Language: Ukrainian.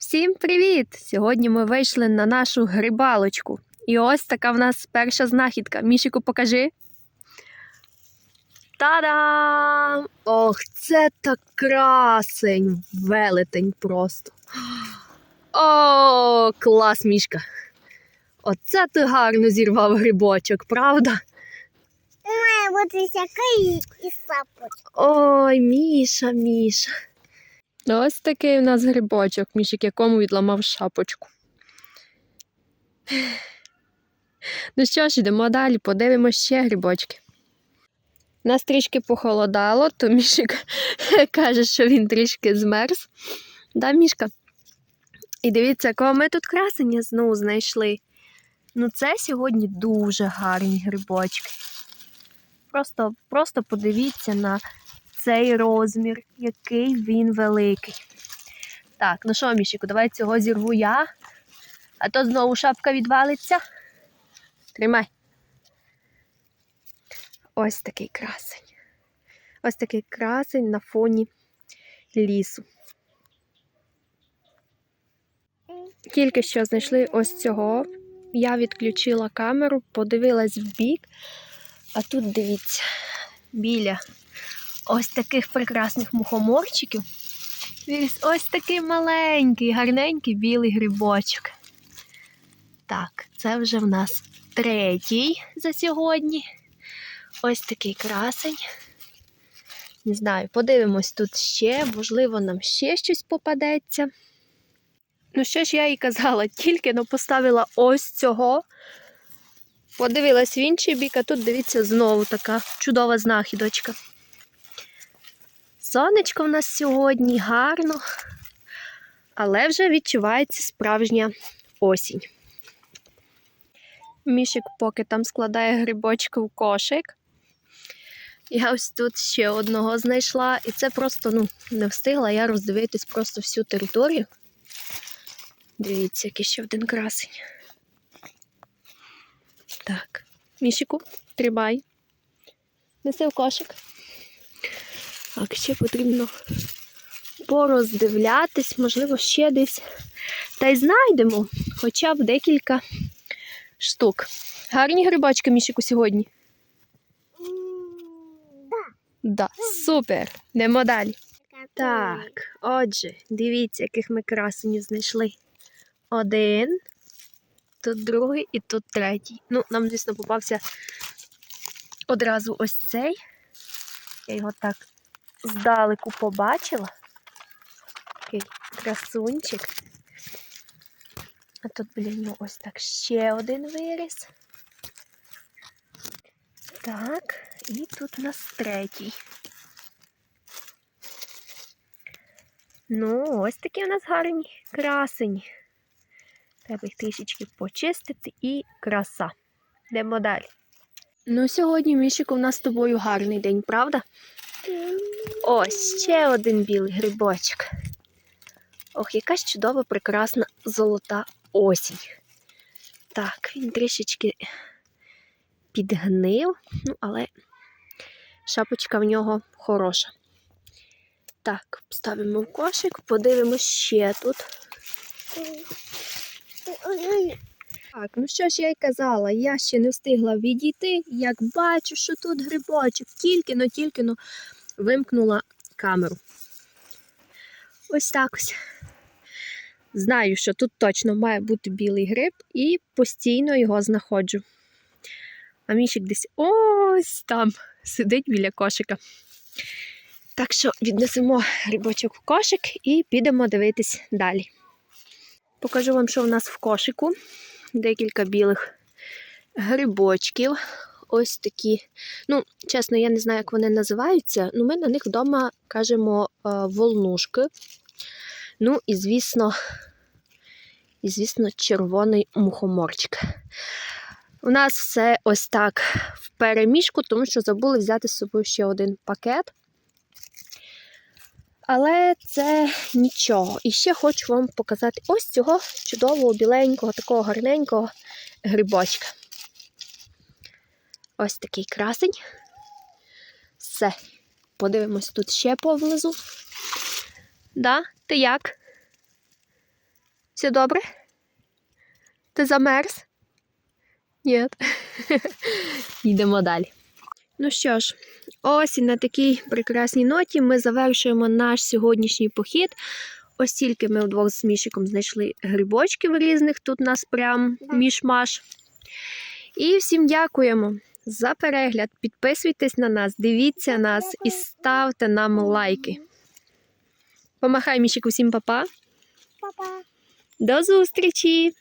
Всім привіт! Сьогодні ми вийшли на нашу грибалочку. І ось така в нас перша знахідка. Мішику, покажи. Та-дам! Ох, це так красень! Велетень просто. О, клас, мішка! Оце ти гарно зірвав грибочок, правда? Має бути всякий і сапочка. Ой, Міша, Міша. Ось такий у нас грибочок, мішик якому відламав шапочку. Ну що ж, йдемо далі, подивимося ще грибочки. Нас трішки похолодало, то мішик каже, що він трішки змерз. Да, мішка? І дивіться, якого ми тут красення знову знайшли. Ну, це сьогодні дуже гарні грибочки. Просто, просто подивіться на цей розмір, який він великий. Так, ну що, Мішіку, давай цього зірву я, а то знову шапка відвалиться. Тримай. Ось такий красень. Ось такий красень на фоні лісу. Тільки що знайшли ось цього. Я відключила камеру, подивилась в бік, а тут дивіться, біля ось таких прекрасних мухоморчиків. Ось такий маленький, гарненький білий грибочок. Так, це вже в нас третій за сьогодні. Ось такий красень. Не знаю, подивимось тут ще, можливо, нам ще щось попадеться. Ну, що ж я і казала, тільки но поставила ось цього. Подивилась в інший бік, а тут дивіться знову така чудова знахідочка. Сонечко в нас сьогодні гарно, але вже відчувається справжня осінь. Мішик поки там складає грибочки в кошик. Я ось тут ще одного знайшла, і це просто ну, не встигла я роздивитись просто всю територію. Дивіться, який ще один красень. Так, мішику, трибай. Неси в кошик. Так, ще потрібно пороздивлятись, можливо, ще десь. Та й знайдемо хоча б декілька штук. Гарні грибочки, мішику, сьогодні. Да, супер. Йдемо далі. Так, отже, дивіться, яких ми красенів знайшли. Один, тут другий і тут третій. Ну, нам, звісно, попався одразу ось цей. Я його так здалеку побачила. Такий красунчик. А тут біля нього ось так ще один виріс. Так, і тут у нас третій. Ну, ось такі у нас гарні красені. Треба їх трішечки почистити і краса. Йдемо далі. Ну, сьогодні, Мішику, у нас з тобою гарний день, правда? Ось ще один білий грибочок. Ох, яка ж чудова, прекрасна золота осінь. Так, він трішечки підгнив, ну, але шапочка в нього хороша. Так, ставимо в кошик, подивимось ще тут. Так, ну що ж я й казала, я ще не встигла відійти, як бачу, що тут грибочок, тільки-но, тільки-но вимкнула камеру. Ось так ось. Знаю, що тут точно має бути білий гриб і постійно його знаходжу. А мішик десь ось там сидить біля кошика. Так що віднесемо грибочок в кошик і підемо дивитись далі. Покажу вам, що в нас в кошику. Декілька білих грибочків. Ось такі. Ну, чесно, я не знаю, як вони називаються. Ну, ми на них вдома кажемо е, волнушки. Ну, і, звісно, і, звісно, червоний мухоморчик. У нас все ось так в переміжку, тому що забули взяти з собою ще один пакет. Але це нічого. І ще хочу вам показати ось цього чудового, біленького, такого гарненького грибочка. Ось такий красень. Все. Подивимось тут ще поблизу. Да? Ти як? Все добре? Ти замерз? Ні. Йдемо далі. Ну що ж, ось і на такій прекрасній ноті ми завершуємо наш сьогоднішній похід. Ось тільки ми вдвох з Мішиком знайшли грибочків різних, тут нас прям міш-маш. І всім дякуємо за перегляд. Підписуйтесь на нас, дивіться нас і ставте нам лайки. Помахай Мішику всім папа. Папа. До зустрічі!